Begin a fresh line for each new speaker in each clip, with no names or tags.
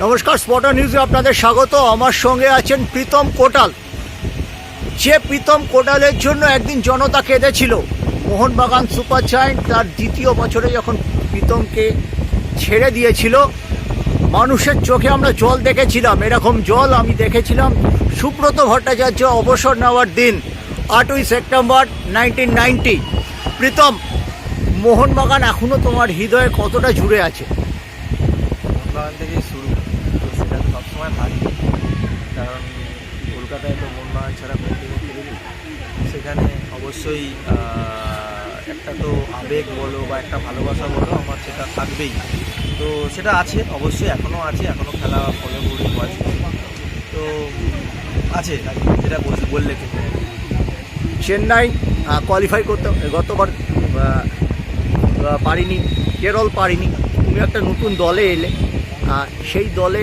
নমস্কার স্পটার নিউজে আপনাদের স্বাগত। আমার সঙ্গে আছেন প্রীতম কোটাল। যে প্রীতম কোটালের জন্য একদিন জনতা কেঁদেছিল। মোহনবাগান সুপার জায়েন্ট তার দ্বিতীয় বছরে যখন প্রীতমকে ছেড়ে দিয়েছিল, মানুষের চোখে আমরা জল দেখেছিলাম। এরকম জল আমি দেখেছিলাম সুব্রত ভট্টাচার্য অবসর নেওয়ার দিন, আটই September nineteen ninety. Pritam, Mohun Bagan এখনও তোমার হৃদয়ে কতটা জুড়ে আছে?
সবসময় থাকে কারণ কলকাতায় তো মোহনবাগান ছাড়া কোনোদিনও খেলিনি সেখানে অবশ্যই একটা তো আবেগ বলো বা একটা ভালোবাসা বলো, আমার সেটা থাকবেই। তো সেটা আছে, অবশ্যই এখনও আছে, এখনও খেলা ফলো করি করি। তো আছে যেটা বললে কিন্তু
চেন্নাই কোয়ালিফাই করতে, গতবার পারিনি, কেরল পারিনি। তুমি একটা নতুন দলে এলে সেই দলে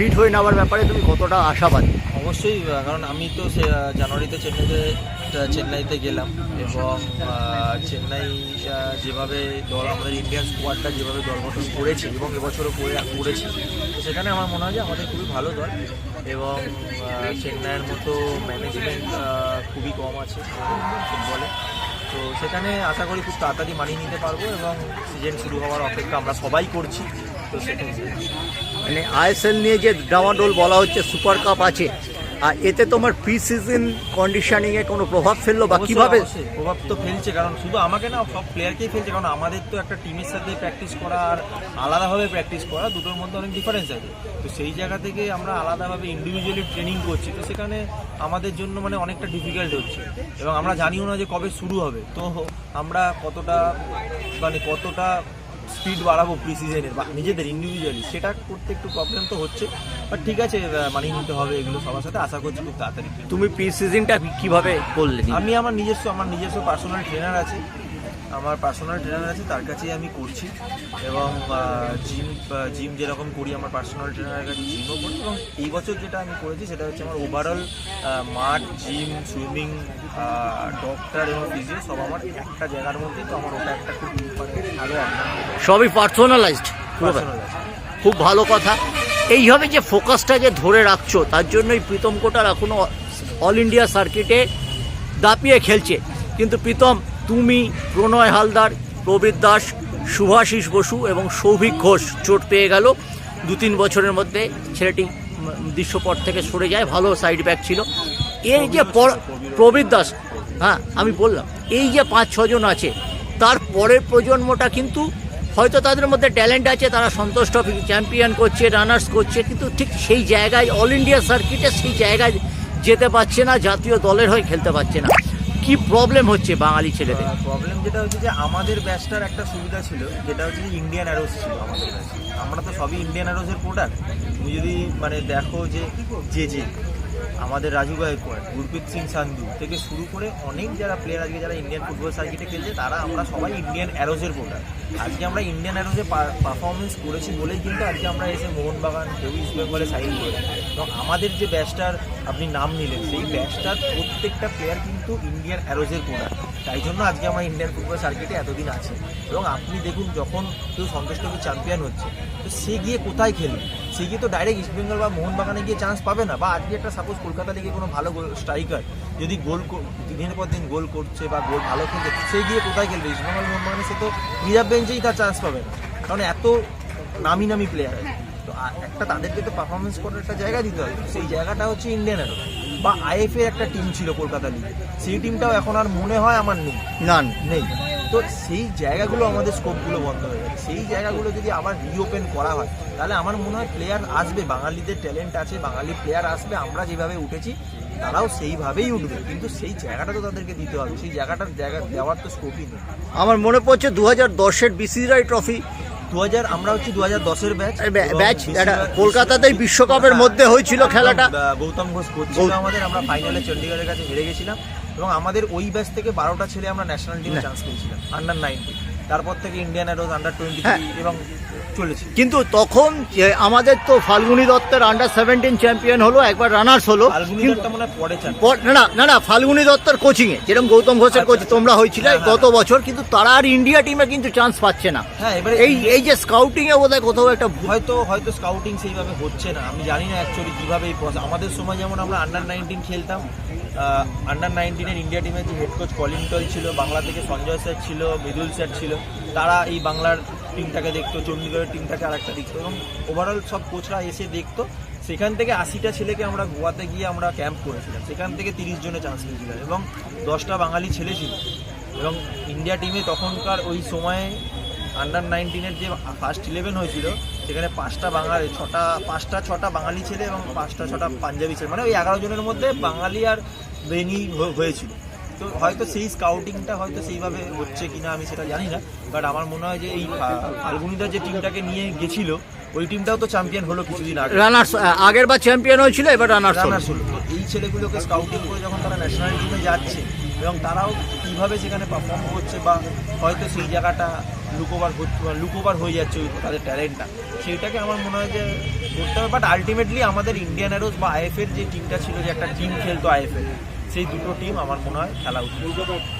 ফিট হয়ে নেওয়ার ব্যাপারে তুমি কতটা আশাবাদী?
অবশ্যই কারণ আমি তো সে জানুয়ারিতে চেন্নাইতে চেন্নাইতে গেলাম এবং চেন্নাই যেভাবে দল, আমাদের ইন্ডিয়ান স্কোয়াডটা যেভাবে দল গঠন করেছে এবং এবছরও করে, করেছে, সেখানে আমার মনে হয় যে আমাদের খুবই ভালো দল এবং চেন্নাইয়ের মতো ম্যানেজমেন্ট খুবই কম আছে ফুটবলে তো সেখানে আশা করি খুব তাড়াতাড়ি মানিয়ে নিতে পারব এবং সিজন শুরু হওয়ার অপেক্ষা আমরা সবাই করছি। তো সেটাই।
মানে আইএসএল নিয়ে যে ডামাডোল বলা হচ্ছে সুপার কাপ আছে আর এতে তোমার প্রি সিজন কন্ডিশনিংয়ে কোনো প্রভাব ফেলল বা কীভাবে?
প্রভাব তো ফেলছে কারণ শুধু আমাকে না সব প্লেয়ারকেই ফেলছে কারণ আমাদের তো একটা টিমের সাথে প্র্যাকটিস করা আর আলাদাভাবে প্র্যাকটিস করা দুটোর মধ্যে অনেক ডিফারেন্স আছে। তো সেই জায়গা থেকে আমরা আলাদাভাবে ইন্ডিভিজুয়ালি ট্রেনিং করছি তো সেখানে আমাদের জন্য মানে অনেকটা ডিফিকাল্ট হচ্ছে। এবং আমরা জানিও না যে কবে শুরু হবে। তো আমরা কতটা মানে কতটা স্পিড বাড়াবো প্রি সিজনের বা নিজেদের ইন্ডিভিজুয়ালি সেটা করতে একটু প্রবলেম তো হচ্ছে। বাট ঠিক আছে মানিয়ে নিতে হবে এগুলো সবার সাথে আশা করছি খুব তাড়াতাড়ি।
তুমি প্রি সিজনটা কীভাবে করলে
আমি আমার নিজস্ব আমার নিজস্ব পার্সোনাল ট্রেনার আছে। আমার পার্সোনাল ট্রেনার আছে তার কাছেই আমি করছি। এবং জিম জিম যেরকম করি আমার পার্সোনাল ট্রেনারের কাছে জিমও করি। এবং এই বছর যেটা আমি করেছি সেটা হচ্ছে আমার ওভারঅল মাঠ জিম সুইমিং ডক্টর এবং ফিজিও সব আমার একটা জায়গার মধ্যে তো আমার ওটা একটা খুব ভালো
সবই পার্সোনালাইজড খুব ভালো। কথা। এইভাবে যে ফোকাসটা যে ধরে রাখছো তার জন্যই প্রীতম কোটার এখনও অল ইন্ডিয়া সার্কিটে দাপিয়ে খেলছে। কিন্তু প্রীতম তুমি, প্রণয় হালদার, প্রবীর দাস সুভাষিস বসু এবং সৌভিক ঘোষ চোট পেয়ে গেল। দু তিন বছরের মধ্যে ছেলেটি দৃশ্যপট থেকে সরে যায়, ভালো সাইড ব্যাক ছিল। এই যে পর- প্রবীর দাস হ্যাঁ আমি বললাম, এই যে পাঁচ ছজন আছে, তার পরের প্রজন্মটা কিন্তু হয়তো তাদের মধ্যে ট্যালেন্ট আছে, তারা সন্তোষ ট্রফি চ্যাম্পিয়ন করছে রানার্স করছে, কিন্তু ঠিক সেই জায়গায় অল ইন্ডিয়া সার্কিটে সেই জায়গায় যেতে পারছে না, জাতীয় দলের হয়ে খেলতে পারছে না। কি প্রবলেম হচ্ছে বাঙালি ছেলেদের?
প্রবলেম যেটা হচ্ছে যে আমাদের ব্যাচটার একটা সুবিধা ছিল, যেটা হচ্ছে যে ইন্ডিয়ান অ্যারোস ছিল আমাদের আমরা তো সবই ইন্ডিয়ান অ্যারোসের প্রোডাক্ট তুমি যদি মানে দেখো যে যে যে আমাদের রাজু গায়কোয়াড় গুরপ্রীত সিং সান্ধু থেকে শুরু করে অনেক যারা প্লেয়ার আজকে যারা ইন্ডিয়ান ফুটবল সার্কিটে খেলছে, তারা আমরা সবাই ইন্ডিয়ান অ্যারোজের প্রোডাক্ট আজকে আমরা ইন্ডিয়ান অ্যারোজে পারফরমেন্স করেছি বলেই কিন্তু আজকে আমরা এসে মোহনবাগান, কেউ ইস্ট বেঙ্গলে সাইন করে এবং আমাদের যে ব্যাচটার আপনি নাম নিলেন, সেই ব্যাচটার প্রত্যেকটা প্লেয়ার কিন্তু ইন্ডিয়ান অ্যারোজের প্রোডাক্ট তাই জন্য আজকে আমার ইন্ডিয়ান ফুটবল সার্কিটে এতদিন আছে। এবং আপনি দেখুন যখন কেউ সন্তোষ চ্যাম্পিয়ন হচ্ছে, তো সে গিয়ে কোথায় খেলবে? সে গিয়ে তো ডাইরেক্ট ইস্ট বেঙ্গল বা মোহনবাগানে গিয়ে চান্স পাবে না। বা আজকে একটা সাপোজ কলকাতা লিগে কোনো ভালো স্ট্রাইকার যদি গোল দিনের পর দিন গোল করছে বা গোল ভালো খেলছে, সে গিয়ে কোথায় খেলবে? ইস্ট বেঙ্গল মোহনবাগানে সে তো রিজার্ভ বেঞ্চেই তার চান্স পাবে না। কারণ এত নামি নামি প্লেয়ার আছে। তো একটা তাদেরকে তো পারফরমেন্স করার একটা জায়গা দিতে হবে। সেই জায়গাটা হচ্ছে ইন্ডিয়ান বা আইএফএ একটা টিম ছিল কলকাতা লিগে সেই টিমটাও এখন আর মনে হয় আমার নেই।
নান
নেই। তো সেই জায়গাগুলো আমাদের স্কোপগুলো বন্ধ হয়ে গেছে। সেই জায়গাগুলো যদি আবার রিওপেন করা হয় তাহলে আমার মনে হয় প্লেয়ার আসবে বাঙালিদের ট্যালেন্ট আছে বাঙালি প্লেয়ার আসবে আমরা যেভাবে উঠেছি তারাও সেইভাবেই উঠবে। কিন্তু সেই জায়গাটা তো তাদেরকে দিতে হবে। সেই জায়গাটার জায়গা দেওয়ার তো স্কোপই নেই।
আমার মনে পড়ছে দু হাজার দশের বিসিসিআই ট্রফি
দু হাজার আমরা হচ্ছে দু হাজার দশের ব্যাচ
ব্যাচ কলকাতাতেই বিশ্বকাপের মধ্যে হয়েছিল খেলাটা।
গৌতম ঘোষ কোচ আমাদের আমরা ফাইনালে চণ্ডীগড়ের কাছে হেরে গেছিলাম। এবং আমাদের ওই ব্যাচ থেকে বারোটা ছেলে আমরা ন্যাশনাল টিমে চান্স পেয়েছিলাম আন্ডার নাইনটি তারপর থেকে ইন্ডিয়ান অ্যারোজ আন্ডার টোয়েন্টি
হ্যাঁ।
এবং চলেছে।
কিন্তু তখন আমাদের তো ফাল্গুনি দত্তের আন্ডার সেভেন্টিন চ্যাম্পিয়ন হলো একবার রানার্স হলো।
মনে হয়
না না না ফাল্গুনি দত্তর কোচিং এ যেরকম গৌতম ঘোষের কোচ
আচ্ছা,
তোমরা হয়েছিলে
হ্যাঁ,
গত বছর কিন্তু তারা আর ইন্ডিয়া টিমে কিন্তু চান্স পাচ্ছে না।
হ্যাঁ
এই এই যে স্কাউটিং এ বোধহয় কোথাও একটা
হয়তো হয়তো স্কাউটিং সেইভাবে হচ্ছে না। আমি জানি না অ্যাকচুয়ালি কীভাবে এই আমাদের সময় যেমন আমরা আন্ডার নাইনটিন খেলতাম আন্ডার নাইনটিনের ইন্ডিয়া টিমের যে হেড কোচ কলিন টল ছিল বাংলা থেকে সঞ্জয় স্যার ছিল মৃদুল স্যার ছিল তারা এই বাংলার টিমটাকে দেখতো, চণ্ডীগড়ের টিমটাকে আরেকটা দেখতো এবং ওভারঅল সব কোচরা এসে দেখতো। সেখান থেকে আশিটা ছেলেকে আমরা গোয়াতে গিয়ে আমরা ক্যাম্প করেছিলাম। সেখান থেকে তিরিশ জনে চান্স পেয়েছিলাম এবং দশটা বাঙালি ছেলে ছিল। এবং ইন্ডিয়া টিমে তখনকার ওই সময়ে আন্ডার নাইনটিনের যে ফার্স্ট ইলেভেন হয়েছিল, সেখানে পাঁচটা বাঙালি, ছটা, পাঁচটা, ছটা বাঙালি ছেলে এবং পাঁচটা, ছটা পাঞ্জাবি ছেলে। মানে ওই এগারো জনের মধ্যে বাঙালি আর বেনি হয়েছিল। তো হয়তো সেই স্কাউটিংটা হয়তো সেইভাবে হচ্ছে কিনা আমি সেটা জানি না বাট আমার মনে হয় যে এই ফাল্গুনিদা যে টিমটাকে নিয়ে গেছিল ওই টিমটাও তো চ্যাম্পিয়ন হলো কিছুদিন আগে।
রানার্স আগের বার চ্যাম্পিয়ন হয়েছিল এবার রানার্স
রানার্স হলো। এই ছেলেগুলোকে স্কাউটিং করে যখন তারা ন্যাশনাল টিমে যাচ্ছে এবং তারাও কীভাবে সেখানে পারফর্ম করছে বা হয়তো সেই জায়গাটা লুকোবার হচ্ছে লুকোবার হয়ে যাচ্ছে ওই তাদের ট্যালেন্টটা সেইটাকে আমার মনে হয় যে করতে হবে। বাট আলটিমেটলি আমাদের ইন্ডিয়ান অ্যারোস বা আইএফের যে টিমটা ছিল যে একটা টিম খেলতো আইএফএ সেই দুটো টিম আমার মনে হয় খেলা উচিত।